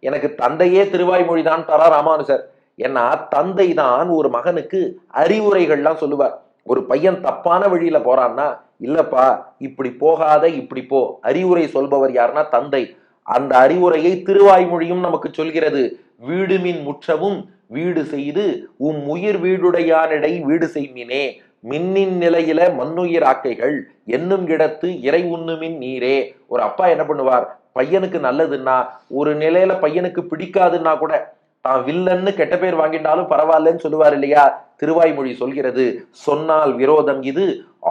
எனக்கு தந்தையே திருவாய்மொழி தான் தரா ராமானுசர் ஏன்னா தந்தை தான் ஒரு மகனுக்கு அறிவுரைகள்லாம் சொல்லுவார். ஒரு பையன் தப்பான வழியில போறான்னா இல்லப்பா இப்படி போகாத இப்படி போ. அறிவுரை சொல்பவர் யாருன்னா தந்தை. அந்த அறிவுரையை திருவாய்மொழியும் நமக்கு சொல்கிறது. வீடுமின் முற்றவும் வீடு செய்து உம் உயிர் வீடுடையானிடை வீடு செய்மினே. மின்னின் நிலையில மண்ணுயிர் ஆக்கைகள் என்னும் கிடத்து இறை உண்ணுமின் நீரே. ஒரு அப்பா என்ன பண்ணுவார்? பையனுக்கு நல்லதுன்னா ஒரு நிலையில பையனுக்கு பிடிக்காதுன்னா கூட தான் வில்லன்னு கெட்ட பேர் வாங்கிட்டாலும் பரவாயில்லன்னு சொல்லுவார் இல்லையா? திருவாய்மொழி சொல்கிறது சொன்னால் விரோதம் இது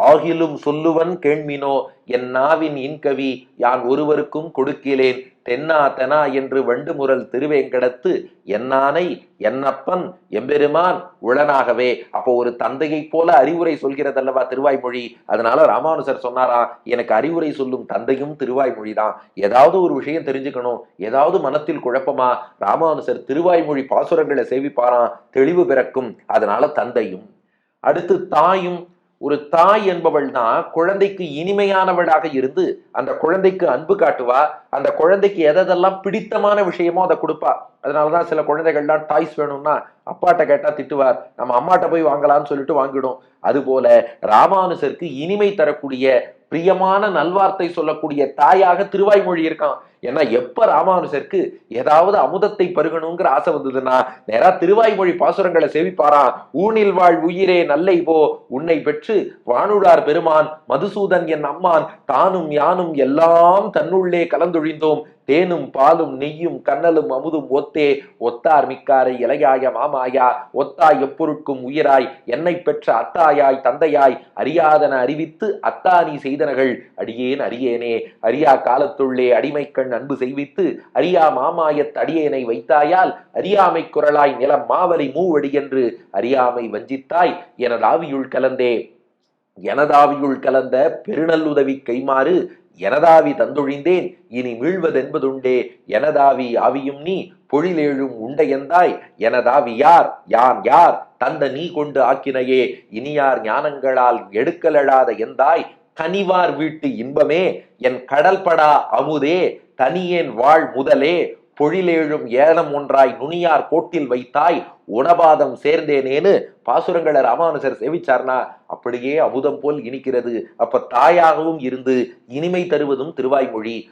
ஆகிலும் சொல்லுவன் கேள்மினோ என் நாவின் இன்கவி யான் ஒருவருக்கும் கொடுக்கிறேன் தென்னா தெனா என்று வண்டுமுரல் திருவேங்கடத்து என்னானை என்னப்பன் எம்பெருமான் உளனாகவே. அப்போ ஒரு தந்தையைப் போல அறிவுரை சொல்கிறதல்லவா திருவாய்மொழி? அதனால ராமானுசர் சொன்னாரா எனக்கு அறிவுரை சொல்லும் தந்தையும் திருவாய்மொழி தான் ஏதாவது ஒரு விஷயம் தெரிஞ்சுக்கணும். ஏதாவது மனத்தில் குழப்பமா? ராமானுசர் திருவாய்மொழி பாசுரங்களை சேவிப்பாராம் தெளிவு பிறக்கும். அதனால தந்தையும். அடுத்து தாயும் ஒரு தாய் என்பவள் தான் குழந்தைக்கு இனிமையானவளாக இருந்து அந்த குழந்தைக்கு அன்பு காட்டுவா அந்த குழந்தைக்கு எதெல்லாம் பிடித்தமான விஷயமோ அதை கொடுப்பா. அதனாலதான் சில குழந்தைகள்லாம் டாய்ஸ் வேணும்னா அப்பாட்ட கேட்டா திட்டுவார். நம்ம அம்மாட்ட போய் வாங்கலாம்னு சொல்லிட்டு வாங்கிடும். அதுபோல ராமானுசருக்கு இனிமை தரக்கூடிய பிரியமான நல்வார்த்தை சொல்லக்கூடிய தாயாக திருவாய்மொழி இருக்கான். ஏன்னா எப்ப ராமானுசருக்கு ஏதாவது அமுதத்தை பருகணுங்கிற ஆசை வந்ததுன்னா நேரா திருவாய்மொழி பாசுரங்களை சேவிப்பாராம். ஊனில் வாழ் உயிரே நல்லை போ உன்னை பெற்று வானுடார் பெருமான் மதுசூதன் என் அம்மான் தானும் யானும் எல்லாம் தன்னுள்ளே கலந்தொழிந்தோம். தேனும் பாலும் நெய்யும் கண்ணலும் அமுதும் ஒத்தே ஒத்தார் மிக்காரை இலையாய மாமாயா ஒத்தாய் எப்பொருட்கும் உயிராய் என்னை பெற்ற அத்தாயாய் தந்தையாய் அறியாதன அறிவித்து அத்தானி செய்தனகள் அடியேன் அரியேனே அரியா காலத்துள்ளே அடிமைக்கண் அன்பு செய்வித்து அறியா மாமாயத் அடியேனை வைத்தாயால் அறியாமை குரலாய் நிலம் மாவலி மூவடி என்று அறியாமை வஞ்சித்தாய் எனதாவியுள் கலந்தே எனதாவியுள் கலந்த பெருநல்லுதவி கைமாறு எனதாவி தந்தொழிந்தேன் இனி மீழ்வதென்பதுண்டே எனதாவி ஆவியும் நீ பொழிலேழும் உண்டையந்தாய் எனதாவி யார் யான் யார் தந்த நீ கொண்டு ஆக்கினையே இனியார் ஞானங்களால் எடுக்கலழாத எந்தாய் கனிவார் வீட்டு இன்பமே என் கடல்படா அமுதே தனியேன் வாழ் முதலே பொழிலேழும் ஏலம் ஒன்றாய் நுனியார் கோட்டில் வைத்தாய் உணபாதம் சேர்ந்தேனேன்னு பாசுரங்களை ராமானுசர் சேவிச்சார்னா அப்படியே அமுதம் போல் இனிக்கிறது. அப்ப தாயாகவும் இருந்து இனிமை தருவதும் திருவாய்மொழி.